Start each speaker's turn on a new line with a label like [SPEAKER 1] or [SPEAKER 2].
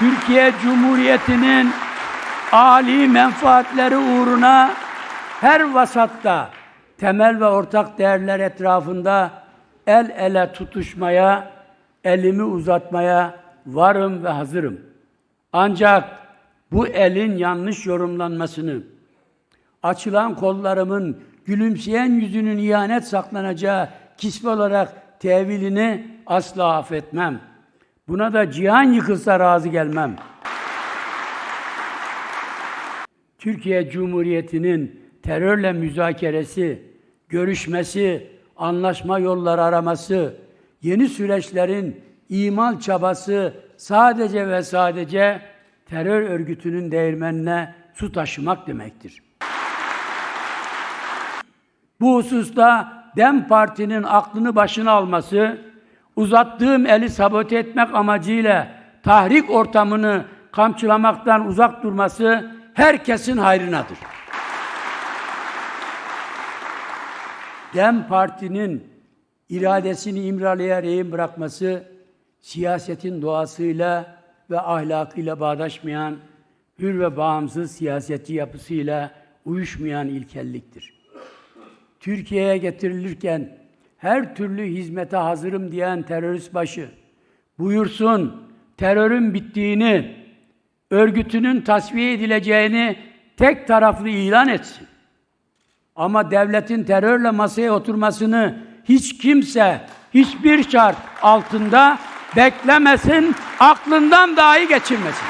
[SPEAKER 1] Türkiye Cumhuriyeti'nin âli menfaatleri uğruna her vasatta temel ve ortak değerler etrafında el ele tutuşmaya, elimi uzatmaya varım ve hazırım. Ancak bu elin yanlış yorumlanmasını, açılan kollarımın gülümseyen yüzünün ihanet saklanacağı kisve olarak tevilini asla affetmem. Buna da cihan yıkılsa razı gelmem. Türkiye Cumhuriyeti'nin terörle müzakeresi, görüşmesi, anlaşma yolları araması, yeni süreçlerin imal çabası sadece ve sadece terör örgütünün değirmenine su taşımak demektir. Bu hususta DEM Parti'nin aklını başına alması, uzattığım eli sabote etmek amacıyla tahrik ortamını kamçılamaktan uzak durması herkesin hayrınadır. DEM Parti'nin iradesini İmralı'ya rehin bırakması, siyasetin doğasıyla ve ahlakıyla bağdaşmayan, hür ve bağımsız siyasetçi yapısıyla uyuşmayan ilkelliktir. Türkiye'ye getirilirken her türlü hizmete hazırım diyen terörist başı buyursun terörün bittiğini, örgütünün tasfiye edileceğini tek taraflı ilan etsin. Ama devletin terörle masaya oturmasını hiç kimse hiçbir şart altında beklemesin, aklından dahi geçirmesin.